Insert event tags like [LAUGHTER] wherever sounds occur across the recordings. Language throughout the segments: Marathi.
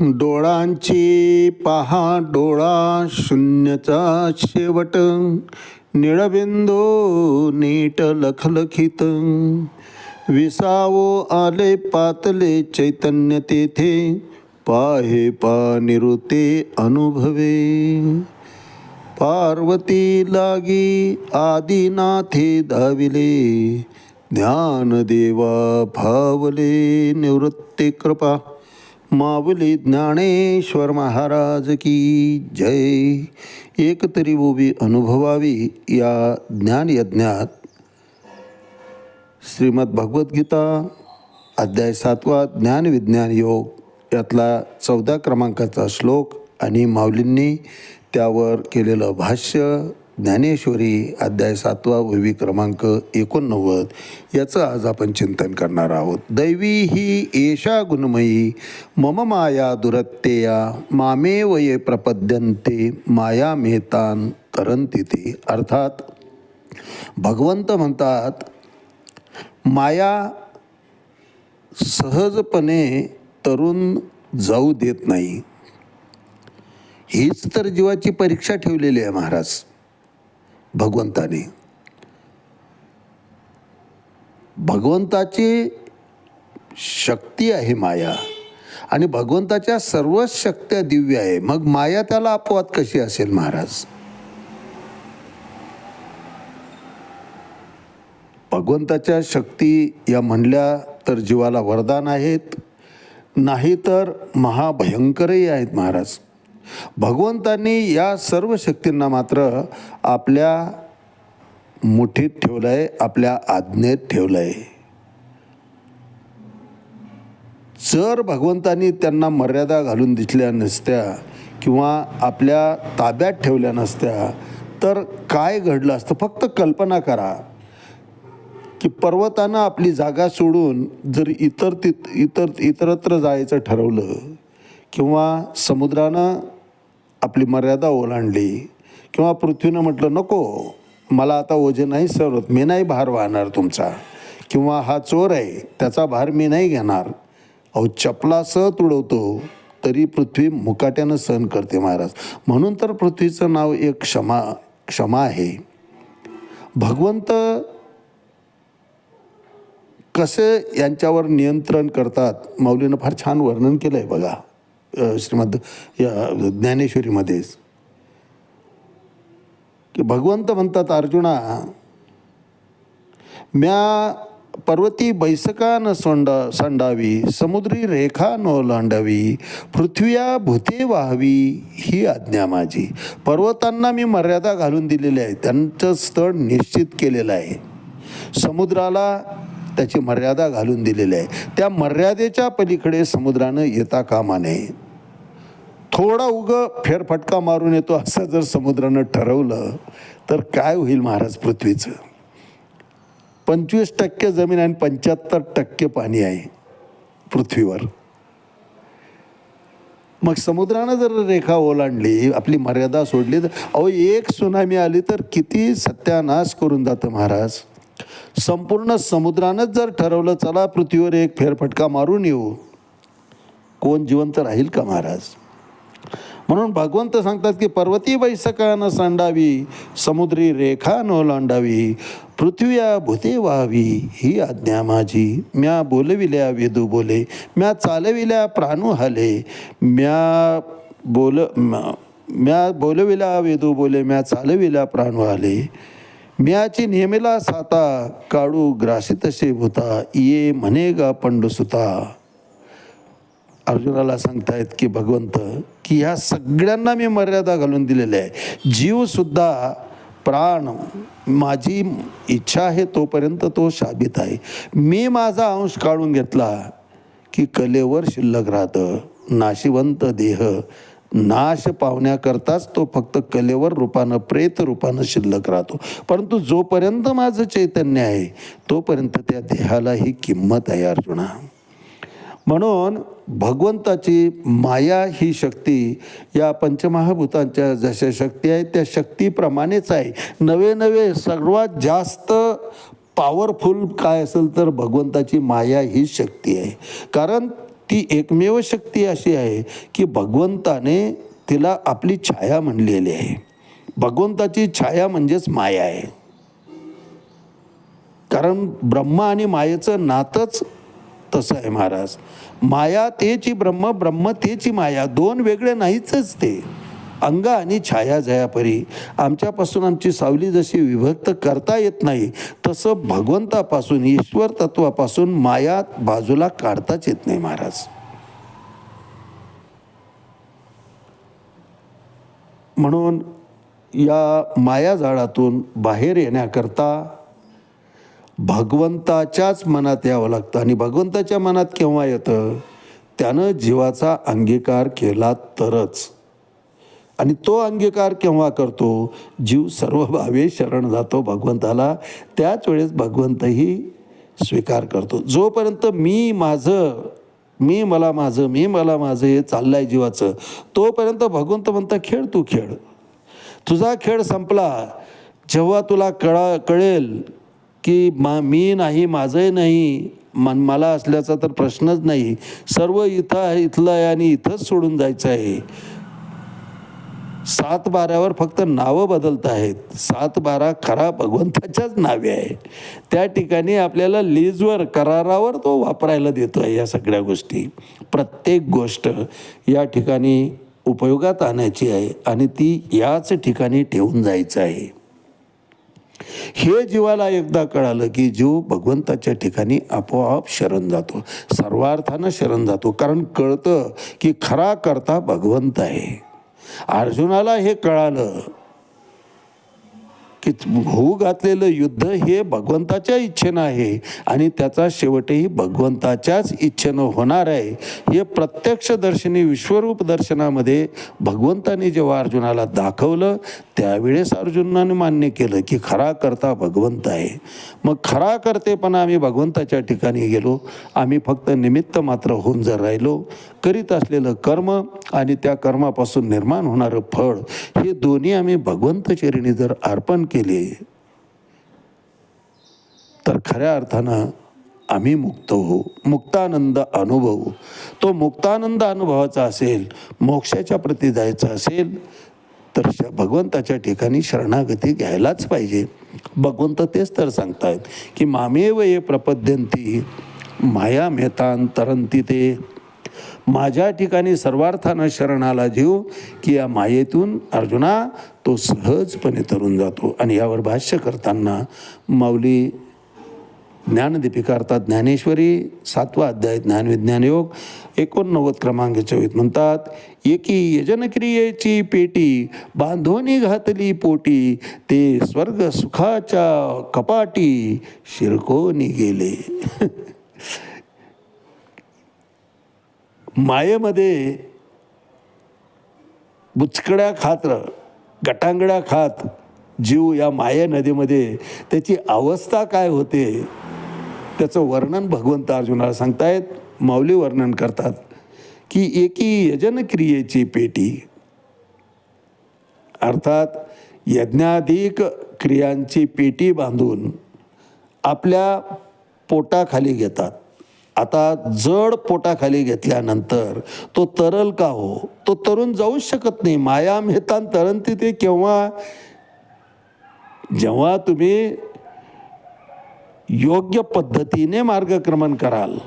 डोळांची पहा डोळा शून्यचा शेवट. निळबिंदू नीट लखलखित. विसावो आले पातले चैतन्य तेथे. पाहे पा निरुते अनुभवे. पार्वती लागी आदिनाथे धाविले. ज्ञानदेवा भावले निवृत्ती कृपा. माऊली ज्ञानेश्वर महाराज की जय। एकतरी उभी अनुभवावी या ज्ञानयज्ञात। श्रीमद भगवद्गीता अध्याय सातवा ज्ञानविज्ञान योग यातला चौदा क्रमांकाचा श्लोक आणि माऊलींनी त्यावर केलेलं भाष्य ज्ञानेश्वरी अध्याय सातवा वैवी क्रमांक एकोणनव्वद याचं आज आपण चिंतन करणार आहोत. दैवी ही एषा गुणमयी मम माया दुरत्तेया मामे वये प्रपद्यंते माया मेहतान तरंती ते अर्थात भगवंत म्हणतात माया सहजपणे तरुण जाऊ देत नाही. हीच तर जीवाची परीक्षा ठेवलेली आहे महाराज. भगवंताने. भगवंताची शक्ती आहे माया. आणि भगवंताच्या सर्वच शक्त्या दिव्य आहे. मग माया त्याला अपवाद कशी असेल महाराज? भगवंताच्या शक्ती या म्हणल्या तर जीवाला वरदान आहेत. नाही तर महाभयंकरही आहेत महाराज. भगवंतांनी या सर्व शक्तींना मात्र आपल्या मुठीत ठेवलं आहे आपल्या आज्ञेत ठेवलं आहे जर भगवंतांनी त्यांना मर्यादा घालून दिसल्या नसत्या किंवा आपल्या ताब्यात ठेवल्या नसत्या तर काय घडलं असतं? फक्त कल्पना करा की पर्वतानं आपली जागा सोडून जर इतर तित इतर इतरत्र जायचं ठरवलं किंवा समुद्रानं आपली मर्यादा ओलांडली किंवा पृथ्वीनं म्हटलं नको मला आता ओझे नाही सरत मी नाही भार वाहणार तुमचा. किंवा हा चोर आहे त्याचा भार मी नाही घेणार. अहो चपला सहत उडवतो तरी पृथ्वी मुकाट्यानं सहन करते महाराज. म्हणून तर पृथ्वीचं नाव एक क्षमा क्षमा आहे. भगवंत कसे यांच्यावर नियंत्रण करतात? माऊलीनं फार छान वर्णन केलं आहे बघा. श्रीमद या ज्ञानेश्वरीमध्येच की भगवंत म्हणतात अर्जुना म्या पर्वती बैसका न सोंडा सांडावी समुद्री रेखा न ओलांडावी पृथ्वीया भूते वाहावी ही आज्ञा माझी. पर्वतांना मी मर्यादा घालून दिलेली आहे. त्यांचं स्थळ निश्चित केलेलं आहे. समुद्राला त्याची मर्यादा घालून दिलेली आहे. त्या मर्यादेच्या पलीकडे समुद्रानं येता कामा नये. थोडा उग फेरफटका मारून येतो असं जर समुद्रानं ठरवलं तर काय होईल महाराज पृथ्वीचं? पंचवीस टक्के जमीन आणि पंच्याहत्तर टक्के पाणी आहे पृथ्वीवर. मग समुद्रानं जर रेखा ओलांडली आपली मर्यादा सोडली तर अहो एक सुनामी आली तर किती सत्यानाश करून जातं महाराज? संपूर्ण समुद्रानंच जर ठरवलं चला पृथ्वीवर एक फेरफटका मारून येऊ. कोण जिवंत राहील का महाराज? म्हणून भगवंत सांगतात की पर्वती बैसका न सांडावी समुद्री रेखा न लांडावी पृथ्व्या भूते व्हावी ही आज्ञा माझी. म्या बोलविल्या वेदू बोले म्या चालविल्या प्राणू हाले म्या बोल म्या- म्या बोलविल्या वेदू बोले म्या चालविल्या प्राणू आले म्याची नेमेला साता काळू ग्रासी तसे भूता ये म्हणेगा पंडुसुता. अर्जुनाला सांगतायत की भगवंत की ह्या सगळ्यांना मी मर्यादा घालून दिलेल्या आहे. जीवसुद्धा प्राण माझी इच्छा आहे तोपर्यंत तो शाबित आहे. मी माझा अंश काढून घेतला की कलेवर शिल्लक राहतं. नाशिवंत देह. नाश पावण्याकरताच तो फक्त कलेवर रूपानं प्रेत रूपानं शिल्लक राहतो. परंतु जोपर्यंत माझं चैतन्य आहे तोपर्यंत त्या देहाला ही किंमत आहे अर्जुना. म्हणून भगवंताची माया ही शक्ती या पंचमहाभूतांच्या जशा शक्ती आहेत त्या शक्तीप्रमाणेच आहे. नवे नवे सर्वात जास्त पॉवरफुल काय असेल तर भगवंताची माया ही शक्ती आहे. कारण ती एकमेव शक्ती अशी आहे की भगवंताने तिला आपली छाया म्हणलेली आहे. भगवंताची छाया म्हणजेच माया आहे. कारण ब्रह्मा आणि मायेचं नातंच तसं आहे महाराज. माया तेची ब्रह्म ब्रह्म तेची माया. दोन वेगळे नाहीच ते. अंग आणि छाया जयापरी. आमच्यापासून आमची सावली जशी विभक्त करता येत नाही तसं भगवंतापासून ईश्वर तत्वापासून माया बाजूला काढताच येत नाही महाराज. म्हणून या माया जाळातून बाहेर येण्याकरता भगवंताच्याच मनात यावं लागतं. आणि भगवंताच्या मनात केव्हा येतं? त्यानं जीवाचा अंगीकार केला तरच. आणि तो अंगीकार केव्हा करतो? जीव सर्व भावे शरण जातो भगवंताला. त्याच वेळेस भगवंतही स्वीकार करतो. जोपर्यंत मी माझं मी मला माझं मी मला माझं हे चाललं आहे जीवाचं तोपर्यंत भगवंत म्हणता खेळ तू खेळ. तुझा खेळ संपला. जेव्हा तुला कळा कळेल की मा मी नाही माझंही नाही मन मला असल्याचा तर प्रश्नच नाही. सर्व इथं आहे इथलं आहे आणि इथंच सोडून जायचं आहे. सात बारावर फक्त नावं बदलत आहेत. सात बारा खरा भगवंताच्याच नावे आहे त्या ठिकाणी आपल्याला लीजवर करारावर तो वापरायला देतो आहे या सगळ्या गोष्टी. प्रत्येक गोष्ट या ठिकाणी उपयोगात आणायची आहे आणि ती याच ठिकाणी ठेवून जायचं आहे. हे जीवाला एकदा कळालं की जीव भगवंताच्या ठिकाणी आपोआप शरण जातो सर्वार्थानं शरण जातो. कारण कळतं की खरा करता भगवंत आहे. अर्जुनाला हे कळालं. की होऊ घातलेलं युद्ध हे भगवंताच्या इच्छेनं आहे आणि त्याचा शेवटही भगवंताच्याच इच्छेनं होणार आहे. हे प्रत्यक्ष दर्शनी विश्वरूप दर्शनामध्ये भगवंताने जेव्हा अर्जुनाला दाखवलं त्यावेळेस अर्जुनाने मान्य केलं की खरा करता भगवंत आहे. मग खरा करतेपणा आम्ही भगवंताच्या ठिकाणी गेलो आम्ही फक्त निमित्त मात्र होऊन जर राहिलो करीत असलेलं कर्म आणि त्या कर्मापासून निर्माण होणारं फळ हे दोन्ही आम्ही भगवंत चरिणी जर अर्पण केले तर खऱ्या अर्थानं आम्ही मुक्त होऊ. मुक्तानंद अनुभवू. तो मुक्तानंद अनुभवाचा असेल मोक्षाच्या प्रती जायचं असेल तर श भगवंताच्या ठिकाणी शरणागती घ्यायलाच पाहिजे. भगवंत तेच तर सांगतायत की मामेव ये प्रपद्यंती माया मेतान तरंती ते. माझ्या ठिकाणी सर्वार्थानं शरणाला जीव की या मायेतून अर्जुना तो सहजपणे तरून जातो. आणि यावर भाष्य करताना माऊली ज्ञानदीपिका अर्थात ज्ञानेश्वरी सातवा अध्याय ज्ञानविज्ञान योग एकोणनव्वद क्रमांक चोवीस म्हणतात एकी यजनक्रियेची पेटी बांधोनी घातली पोटी ते स्वर्ग सुखाच्या कपाटी शिरकोनी गेले. [LAUGHS] मायेमध्ये बुचकड्या खात गटांगड्या खात जीव या माये नदीमध्ये त्याची अवस्था काय होते? त्याचं वर्णन भगवंत अर्जुनाला सांगतायत माऊली वर्णन करतात की एकी यजन क्रियेची पेटी. अर्थात यज्ञाधिक क्रियांची पेटी बांधून आपल्या पोटाखाली घेतात. आता जड पोटाखाली घेतल्यानंतर तो तरल का हो? तो तरुण जाऊच शकत नाही. माया मेहतान तरंती ते केव्हा? जेव्हा तुम्ही योग्य पद्धतीने मार्गक्रमण कराल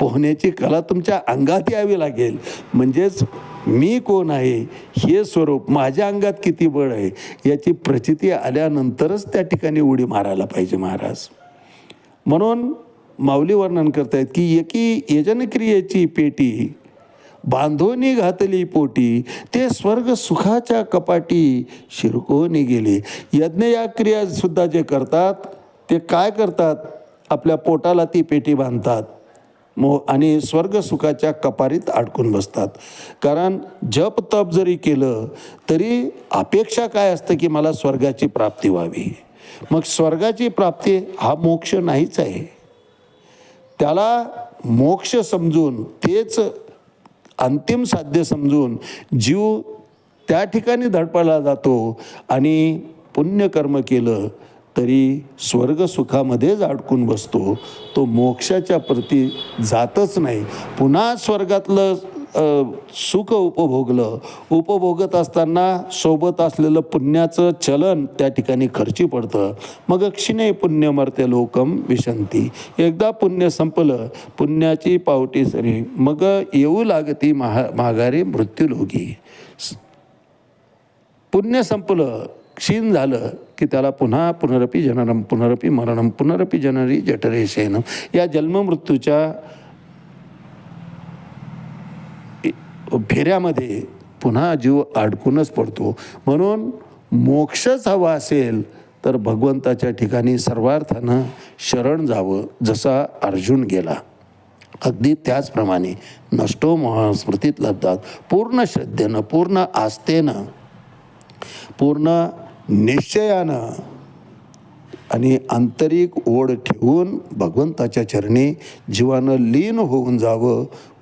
पोहण्याची कला तुमच्या अंगात यावी लागेल. म्हणजेच मी कोण आहे? हे स्वरूप माझ्या अंगात किती बळ आहे? याची प्रचिती आल्यानंतरच त्या ठिकाणी उडी मारायला पाहिजे महाराज. म्हणून माऊली वर्णन करतायत की एकी यजनक्रियेची पेटी बांधोनी घातली पोटी ते स्वर्ग सुखाच्या कपाटी शिरकोनी गेले. यज्ञ या क्रिया सुद्धा जे करतात ते काय करतात? आपल्या पोटाला ती पेटी बांधतात. मो आणि स्वर्ग सुखाच्या कपारीत अडकून बसतात. कारण जप तप जरी केलं तरी अपेक्षा काय असतं की मला स्वर्गाची प्राप्ती व्हावी? मग स्वर्गाची प्राप्ती हा मोक्ष नाहीच आहे. त्याला मोक्ष समजून तेच अंतिम साध्य समजून जीव त्या ठिकाणी धडपडला जातो आणि पुण्यकर्म केलं तरी स्वर्ग सुखामध्येच अडकून बसतो. तो मोक्षाच्या प्रती जातच नाही. पुन्हा स्वर्गातलं सुख उपभोगलं. उपभोगत असताना सोबत असलेलं पुण्याचं चलन त्या ठिकाणी खर्ची पडतं. मग क्षिणे पुण्यमर्त्य लोकम विशंती एकदा पुण्य संपलं पुण्याची पावटी सरी. मग येऊ लागती महा माघारी मृत्यूलोगी पुण्य संपलं क्षीण झालं की त्याला पुन्हा पुनरपी जननम पुनरपी मरणम पुनरपी जनरी जठरे शयनम या जन्ममृत्यूच्या फेऱ्यामध्ये पुन्हा जीव अडकूनच पडतो. म्हणून मोक्षच हवा असेल तर भगवंताच्या ठिकाणी सर्वार्थानं शरण जावं जसा अर्जुन गेला. अगदी त्याचप्रमाणे नष्टो महास्मृतीत लब्धात. पूर्ण श्रद्धेनं पूर्ण आस्थेनं पूर्ण निश्चयानं आणि आंतरिक ओढ ठेवून भगवंताच्या चरणी जीवानं लीन होऊन जावं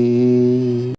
你